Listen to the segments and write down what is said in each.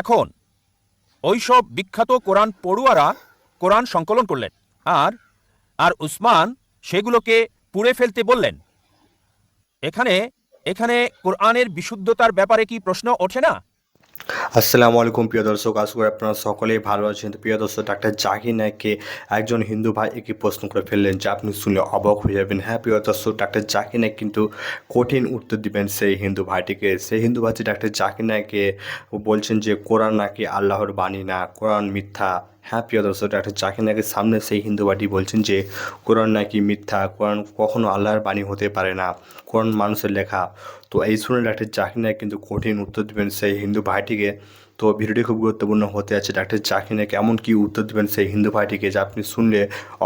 এখন ওইসব বিখ্যাত কোরআন পড়ুয়ারা কোরআন সংকলন করলেন। আর আর উসমান সেগুলোকে পুড়ে ফেলতে বললেন। এখানে এখানে কোরআনের বিশুদ্ধতার ব্যাপারে কি প্রশ্ন ওঠে না? আসসালামু আলাইকুম, প্রিয় দর্শক। আশা করি আপনারা সকলেই ভালো আছেন। তো প্রিয় দর্শক, ডাক্তার জাকির নায়ককে একজন হিন্দু ভাই একই প্রশ্ন করে ফেললেন যে, আপনি শুনে অবাক হয়ে যাবেন। হ্যাঁ প্রিয় দর্শক, ডাক্তার জাকির নায়ক কিন্তু কঠিন উত্তর দিবেন সেই হিন্দু ভাইটিকে। সেই হিন্দু ভাইটি ডাক্তার জাকির নায়ককে বলছেন যে, কোরআন নাকি আল্লাহর বাণী না? কোরআন মিথ্যা? হ্যাঁ প্রিয় দর্শক ডাক্তার জাকির নাকি সামনে সেই হিন্দু ভাইটি বলছেন যে, কোরআন নাকি মিথ্যা, কোরআন কখনো আল্লাহর বাণী হতে পারে না, কোরআন মানুষের লেখা। তো এই শুনে ডাক্তার জাকির নায়ক কিন্তু কঠিন উত্তর দেবেন সেই হিন্দু ভাইটিকে। তো ভিডিওটি খুব গুরুত্বপূর্ণ হতে আছে ডাক্তার জাকির নায়ক এমন কি উত্তর দেবেন সেই হিন্দু ভাইটিকে যা আপনি শুনলে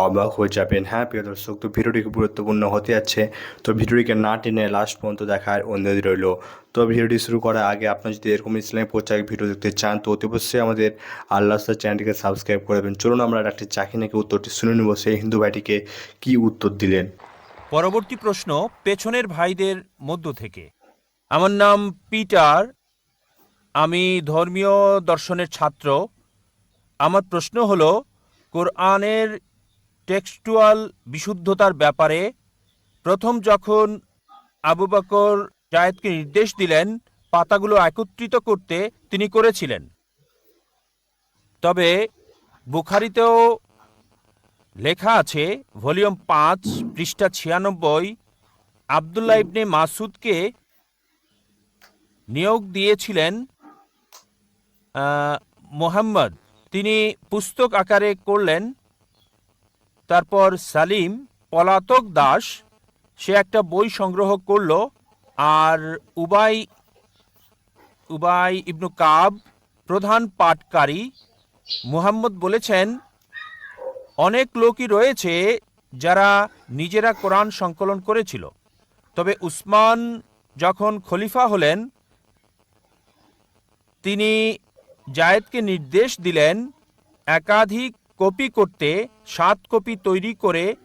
অবাক হয়ে যাবেন। হ্যাঁ প্রিয় দর্শক, তো ভিডিওটি খুব গুরুত্বপূর্ণ হতে যাচ্ছে। তো ভিডিওটিকে না টেনে লাস্ট পর্যন্ত দেখার অনুরোধ রইল। তো ভিডিওটি শুরু করার আগে আপনার যদি এরকম ইসলামী প্রচার ভিডিও দেখতে চান, তো অতি অবশ্যই আমাদের আল্লাহ চ্যানেলটিকে সাবস্ক্রাইব করে দেবেন। চলুন আমরা ডাক্তার জাকির নায়কের উত্তরটি শুনে নেব, সেই হিন্দু ভাইটিকে কি উত্তর দিলেন? পরবর্তী প্রশ্ন, পেছনের ভাইদের মধ্য থেকে। আমার নাম পিটার আমি ধর্মীয় দর্শনের ছাত্র। আমার প্রশ্ন হলো, কোরআনের টেক্সটুয়াল বিশুদ্ধতার ব্যাপারে প্রথম যখন আবু বকর জায়েদকে নির্দেশ দিলেন, পাতাগুলো একত্রিত করতে তিনি করেছিলেন। তবে বুখারিতেও লেখা আছে, ভলিউম পাঁচ, পৃষ্ঠা ছিয়ানব্বই, আবদুল্লাহ ইবনে মাসুদকে নিয়োগ দিয়েছিলেন মোহাম্মদ, তিনি পুস্তক আকারে করলেন। তারপর সালিম পলাতক দাস, সে একটা বই সংগ্রহ করল। আর উবাই উবাই ইবনু কাব, প্রধান পাঠকারী, মুহাম্মদ বলেছেন, অনেক লোকই রয়েছে যারা নিজেরা কোরআন সংকলন করেছিল। তবে উসমান যখন খলিফা হলেন, তিনি জায়েদকে নির্দেশ দিলেন একাধিক কপি করতে, সাত কপি তৈরি করে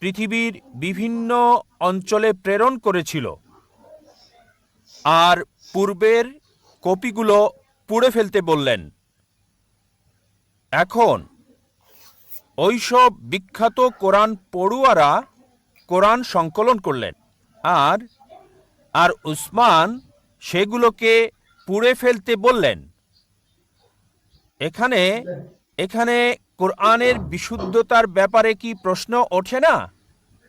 পৃথিবীর বিভিন্ন অঞ্চলে প্রেরণ করেছিল। আর পূর্বের কপিগুলো পুড়ে ফেলতে বললেন। এখন ওইসব বিখ্যাত কোরআন পড়ুয়ারা কোরআন সংকলন করলেন। আর আর উসমান সেগুলোকে পুড়ে ফেলতে বললেন। এখানে এখানে কোরআনের বিশুদ্ধতার ব্যাপারে কি প্রশ্ন ওঠে না?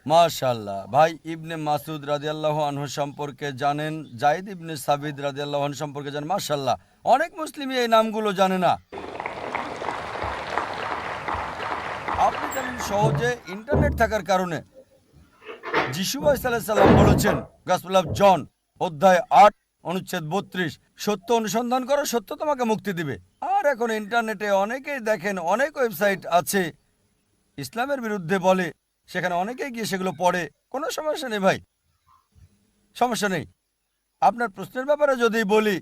মাশাল্লাহ ভাই, ইবনে মাসুদ রাদিয়াল্লাহ আনহু সম্পর্কে জানেন, জাইদ ইবনে সাবিদ রাদিয়াল্লাহ আনহু সম্পর্কে জানেন। মাশাল্লাহ অনেক মুসলিমই এই নামগুলো জানে না। আপনি জানেন সহজে ইন্টারনেট থাকার কারণে যিশু সাল্লাম বলেছেন গাসপুল জন অধ্যায় আট, অনুচ্ছেদ বত্রিশ, সত্য অনুসন্ধান করো, সত্য তোমাকে মুক্তি দিবে। এখন ইন্টারনেটে অনেকেই দেখেন অনেক ওয়েবসাইট আছে ইসলামের বিরুদ্ধে বলে সেখানে অনেকেই গিয়ে সেগুলো পড়ে। কোনো সমস্যা নেই ভাই। সমস্যা নেই। আপনার প্রশ্নের ব্যাপারে যদি বলি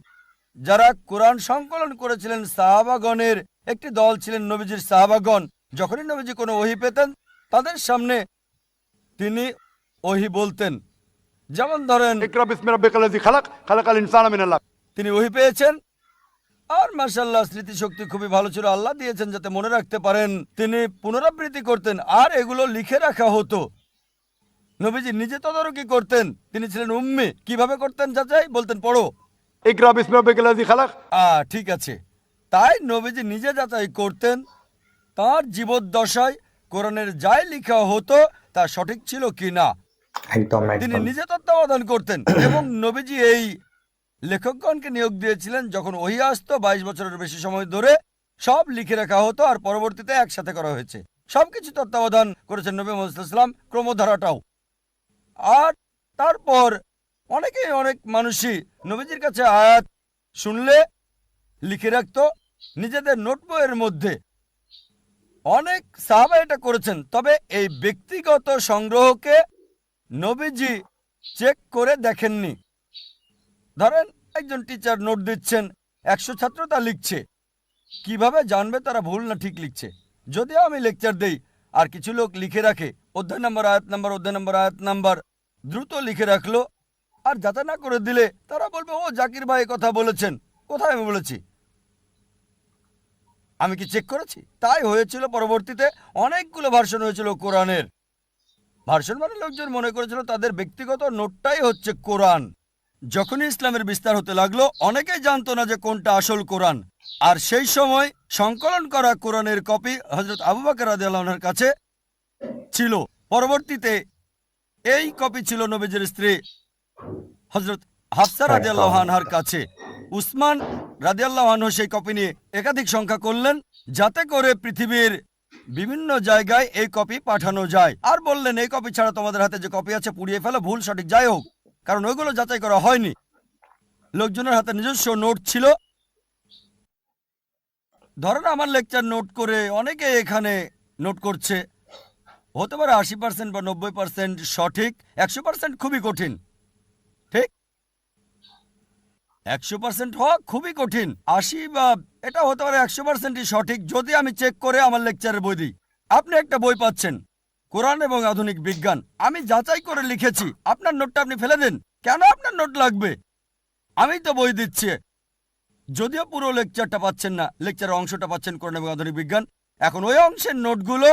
যারা কোরআন সংকলন করেছিলেন সাহাবাগণের একটি দল ছিলেন নবীজির সাহাবাগণ যখনই নবীজি কোনো ওহি পেতেন তাদের সামনে তিনি ওহি বলতেন। যেমন ধরেন তিনি ওহি পেয়েছেন আর মার্শাল্লাহ স্মৃতিশক্তি খুবই ভালো ছিল। আল্লাহ দিয়েছেন যাতে মনে রাখতে পারেন তিনি পুনরাবৃত্তি করতেন আর এগুলো লিখে রাখা হতো। নবীজি নিজে তদারকি করতেন। তিনি ছিলেন উম্মে। কীভাবে করতেন যাচাই বলতেন পড়ো। ঠিক আছে। তাই নবীজি নিজে যাচাই করতেন। তার জীবদ্দশায় কোরআনের যাই লিখা হতো তা সঠিক ছিল কি না তিনি নিজে তত্ত্বাবধান করতেন এবং নবীজি এই লেখকগণকে নিয়োগ দিয়েছিলেন যখন ওহি আসতো বাইশ বছরের বেশি সময় ধরে সব লিখে রাখা হতো আর পরবর্তীতে একসাথে করা হয়েছে। সবকিছু তত্ত্বাবধান করেছেন নবী মোহাম্মদ ক্রমধারাটাও। আর তারপর অনেকেই অনেক মানুষই নবীজির কাছে আয়াত শুনলে, লিখে রাখত, নিজেদের নোটবইয়ের মধ্যে। অনেক সাহাবা এটা করেছেন, তবে এই ব্যক্তিগত সংগ্রহকে নবীজি চেক করে দেখেননি। ধরেন একজন টিচার নোট দিচ্ছেন, একশো ছাত্র তা লিখছে। কীভাবে জানবে তারা ভুল না ঠিক লিখছে? যদিও আমি লেকচার দেই, আর কিছু লোক লিখে রাখে, অধ্যায় নম্বর আয়াত নাম্বার অধ্যায় নম্বর আয়াত নাম্বার দ্রুত লিখে রাখল, আর যাতে না করে দিলে তারা বলবে, ও, জাকির ভাই কথা বলেছেন, কোথায় আমি বলেছি? আমি কি চেক করেছি? তাই হয়েছিল পরবর্তীতে অনেকগুলো ভার্সন হয়েছিল কোরআনের। ভার্সন মানে লোকজন মনে করেছিল তাদের ব্যক্তিগত নোটটাই হচ্ছে কোরআন। যখনই ইসলামের বিস্তার হতে লাগল, অনেকেই জানতো না যে কোনটা আসল কোরআন। আর সেই সময় সংকলন করা কোরআনের কপি হজরত আবু বাকর রাদিয়াল্লাহুর কাছে ছিল। পরবর্তীতে এই কপি ছিল নবীজের স্ত্রী হজরত হাফসা রাদিয়াল্লাহু আনহার কাছে। উসমান রাদিয়াল্লাহু আনহু সেই কপি নিয়ে একাধিক সংখ্যা করলেন, যাতে করে পৃথিবীর বিভিন্ন জায়গায় এই কপি পাঠানো যায়। আর বললেন, এই কপি ছাড়া তোমাদের হাতে যে কপি আছে, পুড়িয়ে ফেলো, ভুল, সঠিক, যাই হোক। কারণ ওইগুলো যাচাই করা হয়নি। লোকজনের হাতে নিজস্ব নোট ছিল। ধরেন আমার লেকচার নোট করে অনেকে এখানে নোট করছে। হতে পারে আশি পার্সেন্ট বা নব্বই পার্সেন্ট সঠিক, একশো পার্সেন্ট খুবই কঠিন। ঠিক? একশো পার্সেন্ট হওয়া খুবই কঠিন। আশি বা এটা হতে পারে একশো পার্সেন্টই সঠিক, যদি আমি চেক করে আমার লেকচারের বই দিই। আপনি একটা বই পাচ্ছেন। কোরআন এবং আধুনিক বিজ্ঞান। আমি যাচাই করে লিখেছি। আপনার নোটটা আপনি ফেলে দিন। কেন আপনার নোট লাগবে? আমি তো বই দিচ্ছি। যদিও পুরো লেকচারটা পাচ্ছেন না, লেকচারের অংশটা পাচ্ছেন কোরআন এবং আধুনিক বিজ্ঞান। এখন ওই অংশের নোটগুলো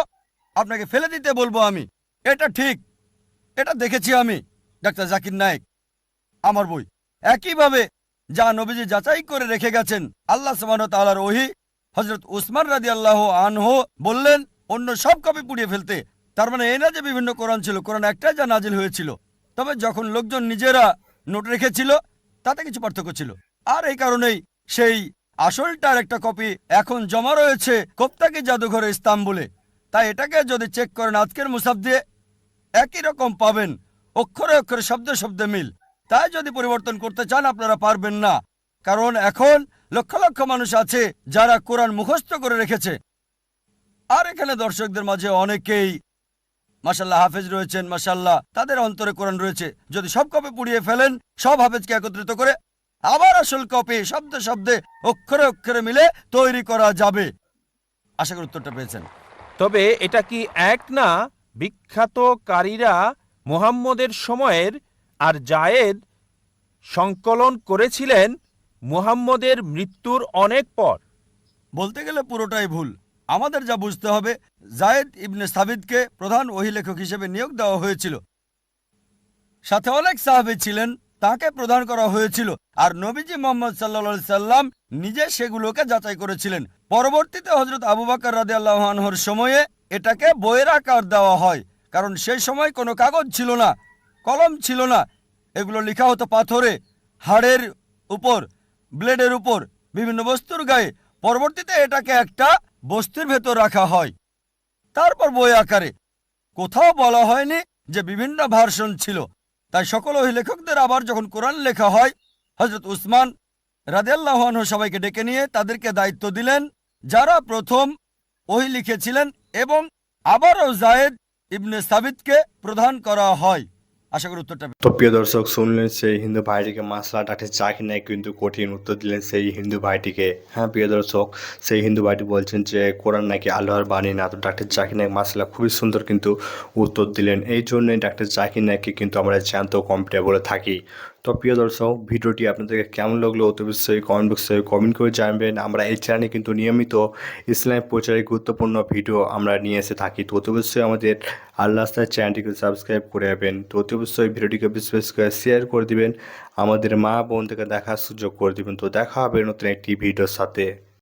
আপনাকে ফেলে দিতে বলব আমি। এটা ঠিক। এটা দেখেছি আমি, ডাক্তার জাকির নায়েক, আমার বই। একইভাবে যা নবীজি যাচাই করে রেখে গেছেন, আল্লাহ ওয়া তাআলার ওহী, হযরত উসমান রাদিয়াল্লাহু আনহু বললেন, অন্য সব কপি পুড়িয়ে ফেলতে। তার মানে এই না যে বিভিন্ন কোরআন ছিল, কোরআন একটাই যা নাজিল হয়েছিল, তবে যখন লোকজন নিজেরা নোট রেখেছিল, তাতে কিছু পার্থক্য ছিল। আর এই কারণেই সেই আসলটার একটা কপি এখন জমা রয়েছে কোপ্তাকি জাদুঘরে ইস্তাম্বুলে। তাই এটাকে যদি চেক করেন আজকের মুসাফ দিয়ে, একই রকম পাবেন, অক্ষরে অক্ষরে, শব্দে শব্দে মিল। তাই যদি পরিবর্তন করতে চান, আপনারা পারবেন না। কারণ এখন লক্ষ লক্ষ মানুষ আছে যারা কোরআন মুখস্থ করে রেখেছে। আর এখানে দর্শকদের মাঝে অনেকেই মাসাল্লাহ হাফেজ রয়েছেন মাসাল্লাহ তাদের অন্তরে কোরআন রয়েছে। যদি সব কপি পুড়িয়ে ফেলেন সব হাফেজকে একত্রিত করে আবার আসল কপি শব্দে শব্দে অক্ষরে অক্ষরে মিলে তৈরি করা যাবে। আশা করি উত্তরটা পেয়েছেন। তবে এটা কি এক না বিখ্যাতকারীরা মুহাম্মদের সময়ের আর জায়েদ সংকলন করেছিলেন মুহাম্মদের মৃত্যুর অনেক পর? বলতে গেলে পুরোটাই ভুল। আমাদের যা বুঝতে হবে, জায়েদ ইবনে সাবিদকে প্রধান ওহিলেখক হিসেবে নিয়োগ দেওয়া হয়েছিল। সাথে অনেক সাহাবী ছিলেন, তাকে প্রদান করা হয়েছিল। আর নবীজি মোহাম্মদ সাল্লা সাল্লাম নিজে সেগুলোকে যাচাই করেছিলেন। পরবর্তীতে হজরত আবু বাকর রাদে আল্লাহর সময়ে এটাকে বইয়ের আকার দেওয়া হয়, কারণ সেই সময় কোনো কাগজ ছিল না, কলম ছিল না। এগুলো লেখা হতো পাথরে, হাড়ের উপর, ব্লেডের উপর, বিভিন্ন বস্তুর গায়ে। পরবর্তীতে এটাকে একটা বস্তুর ভেতর রাখা হয়। তারপর বই আকারে। কোথাও বলা হয়নি যে বিভিন্ন ভার্সন ছিল। তাই সকল ওই লেখকদের আবার যখন কোরআন লেখা হয় হজরত উসমান রাদেল্লাহন সবাইকে ডেকে নিয়ে তাদেরকে দায়িত্ব দিলেন, যারা প্রথম ওহি লিখেছিলেন এবং আবারও জায়েদ ইবনে সাবিদকে প্রদান করা হয়। আশা করি উত্তরটা তো প্রিয় দর্শক, শুনলেন সেই হিন্দু ভাইটিকে মাসলা ডাক্তার চা কিনে কিন্তু কঠিন উত্তর দিলেন সেই হিন্দু ভাইটিকে। হ্যাঁ প্রিয় দর্শক, সেই হিন্দু ভাইটি বলছেন যে কোরআন নাকি আল্লাহর বাণী না? তো ডাক্তার চাকি নায়ক মাসলা খুবই সুন্দর কিন্তু উত্তর দিলেন। এই জন্যই ডাক্তার চাকি নায়ককে কিন্তু আমরা জ্যান্ত কমফর্টেবলে থাকি। তো প্রিয় দর্শক, ভিডিওটি আপনাদেরকে কেমন লাগল অতি অবশ্যই কমেন্ট বক্সে কমেন্ট করে জানবেন। আমরা এই চ্যানেলে কিন্তু নিয়মিত ইসলামের প্রচারে গুরুত্বপূর্ণ ভিডিও আমরা নিয়ে এসে থাকি। তো অতি অবশ্যই আমাদের আল্লাহ চ্যানেলটিকে সাবস্ক্রাইব করে যাবেন তো অত অবশ্যই ভিডিওটিকে বিশেষ করে শেয়ার করে দেবেন। আমাদের মা বোনদেরকে দেখার সুযোগ করে দিবেন। তো দেখা হবে নতুন একটি ভিডিওর সাথে।